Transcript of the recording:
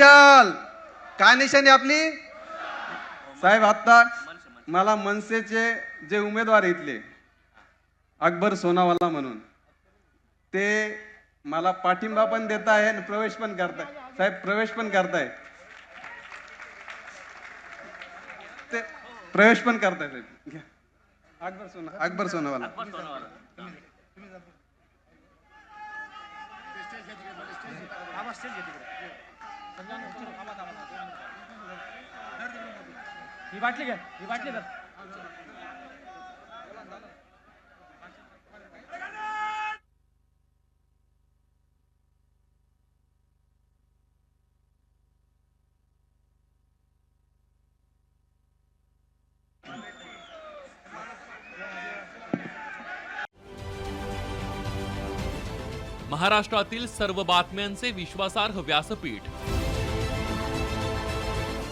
मशाल काय निशाणी आपली? साहेब आत्ता मला मनसेचे जे उमेदवार इथले अकबर सोनावाला म्हणून ते मला पाठिंबा पण देत आहे आणि प्रवेश पण करताय. साहेब प्रवेश पण करताय. ते प्रवेश पण करताय साहेब. घ्या. अकबर सोना अकबर सोनावाला. ही बाटली घ्या ही बाटली धर. महाराष्ट्रातील सर्व बातम्यांचे विश्वासार्ह व्यासपीठ